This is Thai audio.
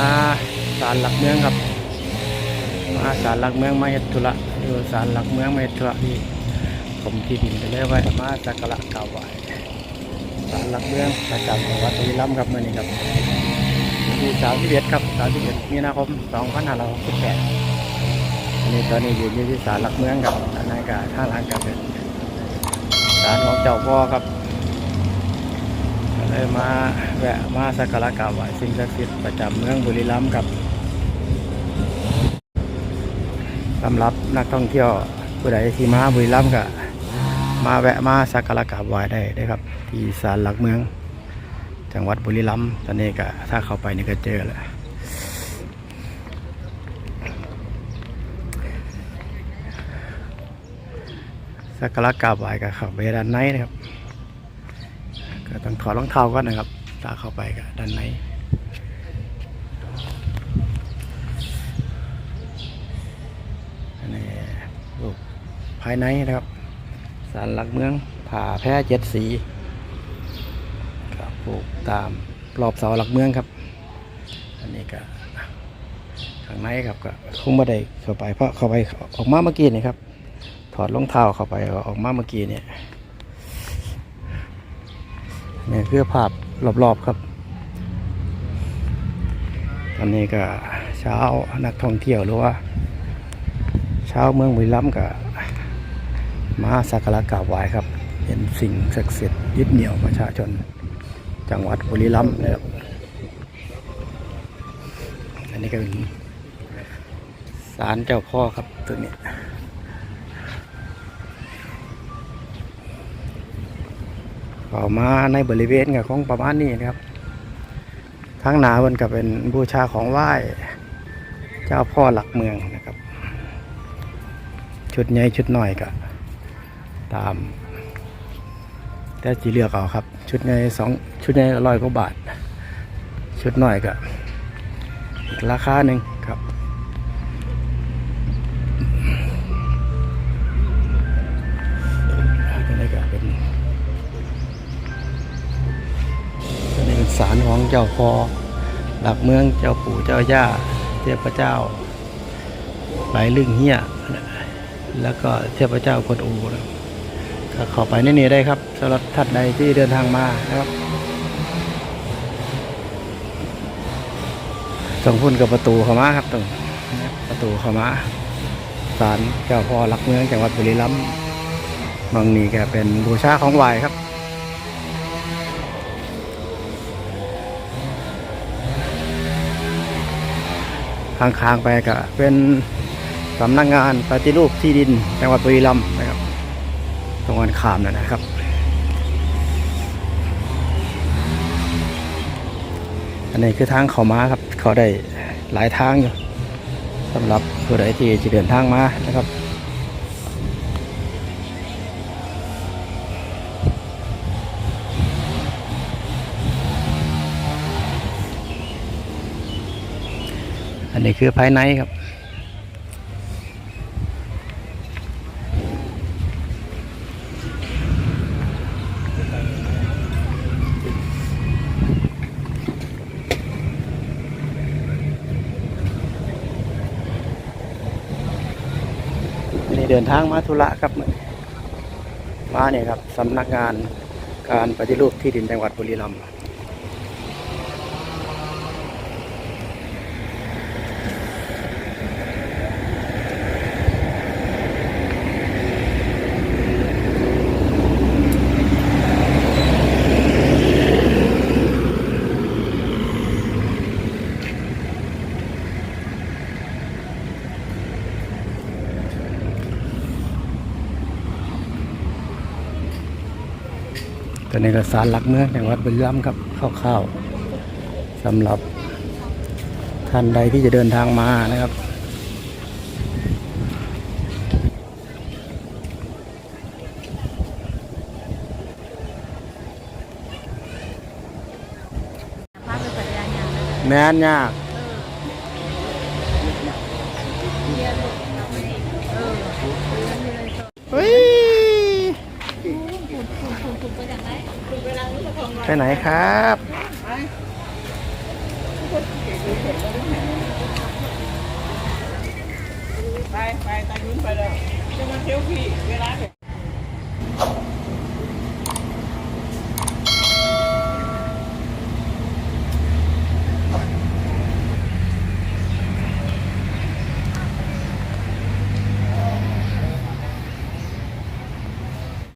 มาศาลหลักเมืองครับ มาศาลหลักเมืองมาเฮ็ดธุระอยู่ศาลหลักเมืองมาเฮ็ดธุระที่ผมที่ดินไปเลยไว้มาสักการะกราบไหว้ศาลหลักเมืองประจำจังหวัดบุรีรัมย์ครับเมื่อนี้ครับที่สามสิบเอ็ดครับสามสิบเอ็ดมีนาคมสองพันห้าร้อยหกสิบแปดอันนี้ตอนนี้อยู่ที่ศาลหลักเมืองครับด้านในกาท่าหลังกับเป็นศาลของเจ้าพ่อครับ ลยมาแวะมาสักการะกราบไหว้สิ่งศักดิ์สิทธิ์ประจำเมืองบุรีรัมย์ครับสำหรับนักท่องเที่ยวผู้ใดที่มาบุรีรัมย์ก็มาแวะมาสักการะกราบไหว้ได้ได้ครับ ที่ศาลหลักเมือง จังหวัดบุรีรัมย์ตอนนี้ก็ถ้าเข้าไปนี่ก็เจอแหละสักการะกราบไหว้ก็เข้าไปด้านในนะครับ ก็ต้องถอดรองเท้าก่อนนะครับตาเข้าไปกับด้านในนนี้รูปภายในนะครับศาลหลักเมืองผ่าแพร่เจ็ดสีครับปลูกตามรอบเสาหลักเมืองครับ อันนี้ก็ข้างในครับก็คงไม่ได้เข้าไปเพราะเข้าไปออกมาเมื่อกี้นี่ครับถอดรองเท้าเข้าไปออกมาเมื่อกี้เนี่ย นี่คือภาพรอบๆครับ ตอนนี้ก็เช้านักท่องเที่ยวหรือว่า เช้าเมืองบุรีรัมย์ก็มาสักการะกราบไหว้ครับ เห็นสิ่งศักดิ์สิทธิ์ยึดเหนี่ยวประชาชน จังหวัดบุรีรัมย์นะครับอันนี้ก็เป็นศาลเจ้าพ่อครับตัวนี้ เขามาในบริเวณกับของประมาณนี้นะครับทั้งหนามันก็เป็นบูชาของไหว้เจ้าพ่อหลักเมืองนะครับ ชุดใหญ่ชุดหน่อยก็ตาม แต่จีเลือกเอาครับ ชุดใหญ่สองชุดใหญ่ร้อยกว่าบาท ชุดหน่อยก็ราคาหนึ่ง เจ้าพ่อหลักเมืองเจ้าปู่เจ้าย่าเทพเจ้าไหลลึงเฮียแล้วก็เทพเจ้ากวนอูก็ข้าไปในนี้ได้ครับสำหรับท่านใดที่เดินทางมานะครับตรงพุ่นกับประตูเข้ามาครับตรงประตูเข้ามาศาลเจ้าพ่อหลักเมืองจังหวัดบุรีรัมย์บางนี้ก็เป็นบูชาของไหวครับ ข้างๆไปก็เป็นสำนักงานปฏิรูปที่ดินจังหวัดบุรีรัมย์นะครับตรงกันข้ามนั่นนะครับอันนี้คือทางเขามาครับเขาได้หลายทางอยู่สำหรับผู้ใดที่จะเดินทางมานะครับ อันนี้คือภายในครับอันนี้เดินทางมาธุระครับมื้อนี้มาเนี่ยครับสำนักงานการปฏิรูปที่ดินจังหวัดบุรีรัมย์ ตอนนี้ก็สารหลักเมืองจังหวัดบุรีรัมย์ครับคร่าวๆสำหรับท่านใดที่จะเดินทางมานะครับภาพเป็นสัญญาณอย่างนั้นแม่นยากเรียนลูกเราไม่ได้เออมันมีเลยสด เฮ้ย ถูกถูกถูกถูก ไปไหนครับ ไปไปตายุ้นไปเลยจะมาเที่ยวพี่เวลาเถอะ